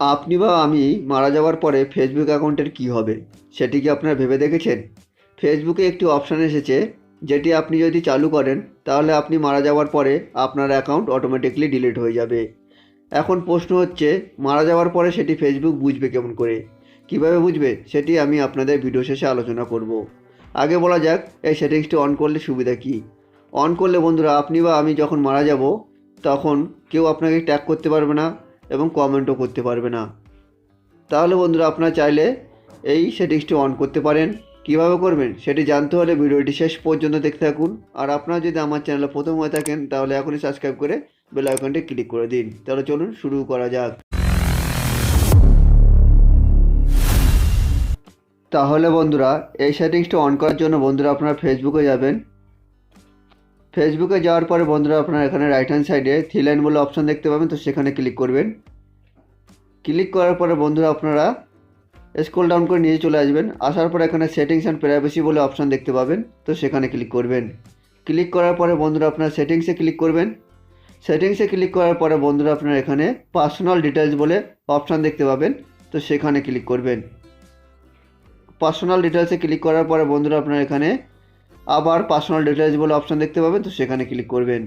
আপনি বা আমি মারা যাওয়ার পরে ফেসবুক অ্যাকাউন্টের কী হবে? সেটি কি আপনারা ভেবে দেখেছেন? ফেসবুকে একটি অপশান এসেছে, যেটি আপনি যদি চালু করেন, তাহলে আপনি মারা যাওয়ার পরে আপনার অ্যাকাউন্ট অটোমেটিকলি ডিলিট হয়ে যাবে। এখন প্রশ্ন হচ্ছে, মারা যাওয়ার পরে সেটি ফেসবুক বুঝবে কেমন করে? কীভাবে বুঝবে? সেটি আমি আপনাদের ভিডিও শেষে আলোচনা করব। আগে বলা যাক, এই সেটিংসটি অন করলে সুবিধা কী? অন করলে বন্ধুরা, আপনি বা আমি যখন মারা যাব, তখন কেউ আপনাকে ট্যাগ করতে পারবে না। এবং কমেন্টও করতে পারবে না। তাহলে বন্ধুরা আপনারা চাইলে এই সেটিংসটি অন করতে পারেন। কীভাবে করবেন সেটি জানতে হলে ভিডিওটি শেষ পর্যন্ত দেখতে থাকুন। আর আপনারা যদি আমার চ্যানেলে প্রথম হয়ে থাকেন, তাহলে এখনই সাবস্ক্রাইব করে বেল আইকনটি ক্লিক করে দিন। তাহলে চলুন শুরু করা যাক। তাহলে বন্ধুরা, এই সেটিংসটি অন করার জন্য বন্ধুরা আপনারা ফেসবুকে যাবেন। ফেসবুকে যাওয়ার পরে বন্ধুরা আপনারা এখানে রাইট হ্যান্ড সাইডে থ্রি লাইন বলে অপশন দেখতে পাবেন, তো সেখানে ক্লিক করবেন। ক্লিক করার পরে বন্ধুরা আপনারা স্ক্রল ডাউন করে নিয়ে চলে আসবেন। আসার পরে এখানে সেটিংস অ্যান্ড প্রাইভেসি বলে অপশন দেখতে পাবেন, তো সেখানে ক্লিক করবেন। ক্লিক করার পরে বন্ধুরা আপনারা সেটিংসে ক্লিক করবেন। সেটিংসে ক্লিক করার পরে বন্ধুরা আপনারা এখানে পার্সোনাল ডিটেলস বলে অপশান দেখতে পাবেন, তো সেখানে ক্লিক করবেন। পার্সোনাল ডিটেলসে ক্লিক করার পরে বন্ধুরা আপনারা এখানে আবার পার্সোনাল ডিটেলস বলে অপশান দেখতে পাবেন, তো সেখানে ক্লিক করবেন।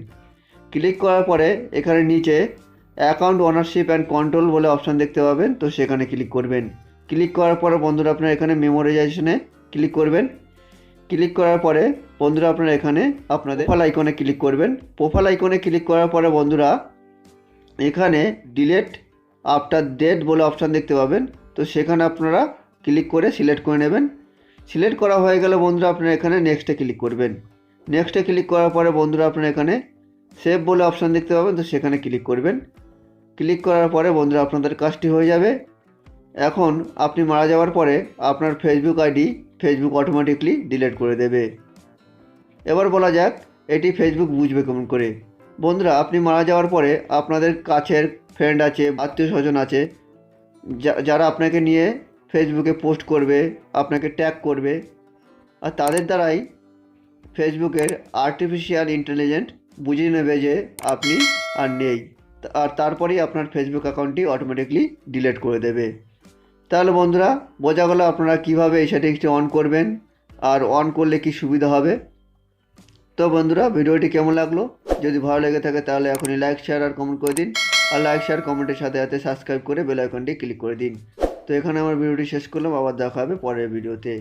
ক্লিক করার পরে এখানে নিচে অ্যাকাউন্ট ওনারশিপ অ্যান্ড কন্ট্রোল বলে অপশান দেখতে পাবেন, তো সেখানে ক্লিক করবেন। ক্লিক করার পরে বন্ধুরা আপনারা এখানে মেমোরাইজেশনে ক্লিক করবেন। ক্লিক করার পরে বন্ধুরা আপনারা এখানে আপনাদের প্রোফাইল আইকনে ক্লিক করবেন। প্রোফাইল আইকনে ক্লিক করার পরে বন্ধুরা এখানে ডিলেট আফটার ডেট বলে অপশান দেখতে পাবেন, তো সেখানে আপনারা ক্লিক করে সিলেক্ট করে নেবেন। সিলেক্ট করা হয়ে গেলে বন্ধুরা আপনারা এখানে নেক্সটে ক্লিক করবেন। নেক্সটে ক্লিক করার পরে বন্ধুরা আপনারা এখানে সেভ বলে অপশান দেখতে পাবেন, তো সেখানে ক্লিক করবেন। ক্লিক করার পরে বন্ধুরা আপনাদের কাজটি হয়ে যাবে। এখন আপনি মারা যাওয়ার পরে আপনার Facebook ID Facebook automatically delete করে দেবে। এবার বলা যাক, এটি ফেসবুক বুঝবে কেমন করে। বন্ধুরা, আপনি মারা যাওয়ার পরে আপনাদের কাছের ফ্রেন্ড আছে আত্মীয় স্বজন আছে যারা আপনাকে নিয়ে ফেসবুকে পোস্ট করবে, আপনাকে ট্যাগ করবে। আর তাদের দ্বারাই ফেসবুকের আর্টিফিশিয়াল ইন্টেলিজেন্ট বুঝিয়ে নেবে যে আপনি আর নেই। আর তারপরেই আপনার ফেসবুক অ্যাকাউন্টটি অটোমেটিকলি ডিলিট করে দেবে। তাহলে বন্ধুরা, বোঝা গেল আপনারা কীভাবে এই সেটিংসটি অন করবেন আর অন করলে কি সুবিধা হবে। তো বন্ধুরা, ভিডিওটি কেমন লাগল? যদি ভালো লেগে থাকে তাহলে এখনই লাইক শেয়ার আর কমেন্ট করে দিন। আর লাইক শেয়ার কমেন্টের সাথে সাথে সাবস্ক্রাইব করে বেল আইকনটি ক্লিক করে দিন। তো এখানে আমার ভিডিওটি শেষ করলাম আবার দেখা হবে পরের ভিডিওতে।